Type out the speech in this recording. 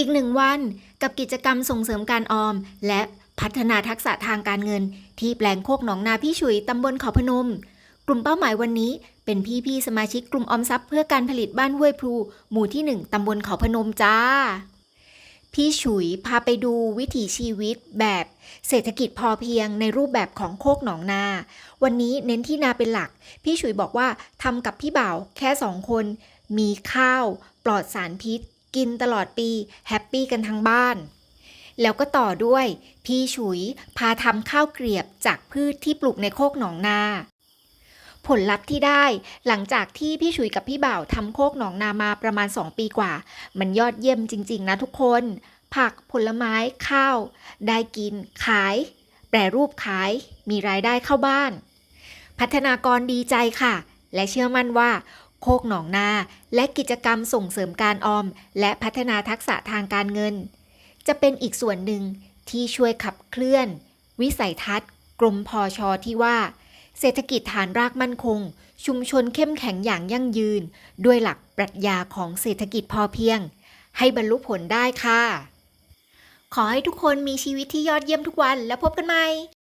อีกหนึ่งวันกับกิจกรรมส่งเสริมการออม และพัฒนาทักษะทางการเงิน ที่แปลงโคกหนองนาพี่ฉุยตำบลเขาพนม กลุ่มเป้าหมายวันนี้เป็นพี่ๆสมาชิกกลุ่มออมทรัพย์เพื่อการผลิตบ้านห้วยพลูหมู่ที่ 1ตำบลเขาพนมจ้า พี่ฉุยพาไปดูวิถีชีวิตแบบเศรษฐกิจพอเพียงในรูปแบบของโคกหนองนา วันนี้เน้นที่นาเป็นหลัก พี่ฉุยบอกว่าทำกับพี่บ่าวแค่สองคน มีข้าว ปลอดสารพิษ กินตลอดปีแฮปปี้กันทั้งบ้าน แล้วก็ต่อด้วย พี่ฉุยพาทำข้าวเกรียบจากพืชที่ปลูกในโคกหนองนาผลลัพธ์ที่ได้หลังจากที่พี่ฉุยกับพี่บ่าวทำโคกหนองนามาประมาณ 2 ปีกว่า มันยอดเยี่ยมจริง ๆ นะทุกคน ผักผลไม้ข้าว ได้กิน ขาย แปรรูปขาย มีรายได้เข้าบ้าน พัฒนากรดีใจค่ะ และเชื่อมั่นว่า โคกหนองนา และกิจกรรมส่งเสริมการออม และพัฒนาทักษะทางการเงิน จะเป็นอีกส่วนหนึ่งที่ช่วยขับเคลื่อน วิสัยทัศน์กรมพอชอที่ว่า เศรษฐกิจฐานรากมั่นคง ชุมชนเข้มแข็งอย่างยั่งยืน ด้วยหลักปรัชญาของเศรษฐกิจพอเพียง ให้บรรลุผลได้ค่ะ ขอให้ทุกคนมีชีวิตที่ยอดเยี่ยมทุกวันแล้วพบกันใหม่